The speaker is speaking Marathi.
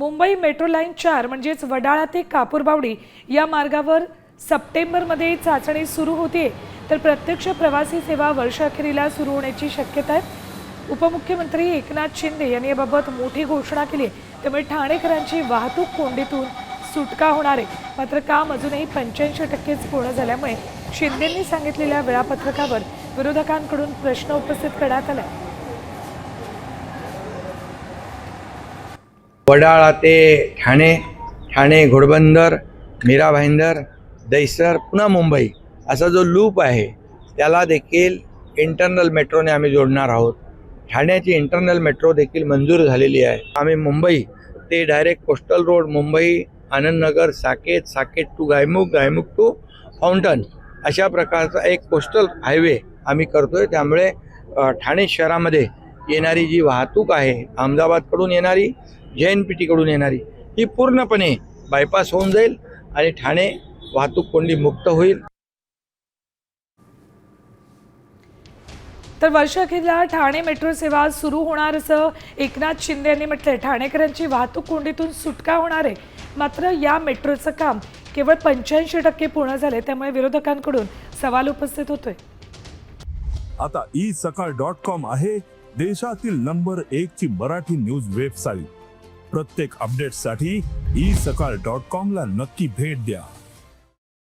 मुंबई मेट्रो लाईन चार म्हणजेच वडाळा ते कापूरबावडी या मार्गावर सप्टेंबरमध्ये चाचणी सुरू होते तर प्रत्यक्ष प्रवासी सेवा वर्षअखेरीला सुरू होण्याची शक्यता आहे. उपमुख्यमंत्री एकनाथ शिंदे यांनी याबाबत मोठी घोषणा केली आहे. त्यामुळे ठाणेकरांची वाहतूक कोंडीतून सुटका होणार आहे. मात्र काम अजूनही पंच्याऐंशी टक्केच पूर्ण झाल्यामुळे शिंदेंनी सांगितलेल्या वेळापत्रकावर विरोधकांकडून प्रश्न उपस्थित करण्यात आला. वडाळा ते ठाणे ठाणे घोडबंदर मीरा भाईंदर दहिसर पुन्हा मुंबई. असा जो लूप आहे त्याला देखील इंटरनल मेट्रोने आम्ही जोडणार आहोत. ठाण्याची इंटरनल मेट्रो देखील मंजूर झालेली आहे. आम्ही मुंबई ते direct coastal road Mumbai Anandnagar Saket Saket to Gaimukh Gaimukh to fountain अशा प्रकारचा एक कोस्टल हायवे आम्ही करतोय. त्यामुळे ठाणे शहरामध्ये येणारी जी वाहतूक आहे अहमदाबादकडून येणारी जे एन पी टीकडून येणारी ही पूर्णपणे बायपास होऊन जाईल आणि ठाणे वाहतूक कोंडी मुक्त होईल. तर वर्षअखेरला ठाणे मेट्रो सेवा सुरू होणार असं एकनाथ शिंदे यांनी म्हटलंय. ठाणेकरांची वाहतूक कोंडीतून सुटका होणार आहे. मात्र या मेट्रोचं काम केवळ पंच्याऐंशी टक्के पूर्ण झाले त्यामुळे विरोधकांकडून सवाल उपस्थित होतोय. आता ई सकाळ डॉट कॉम आहे देशातील नंबर एक ची मराठी न्यूज वेबसाईट. प्रत्येक अपडेटसाठी ई सकाळ डॉट कॉम ला नक्की भेट द्या.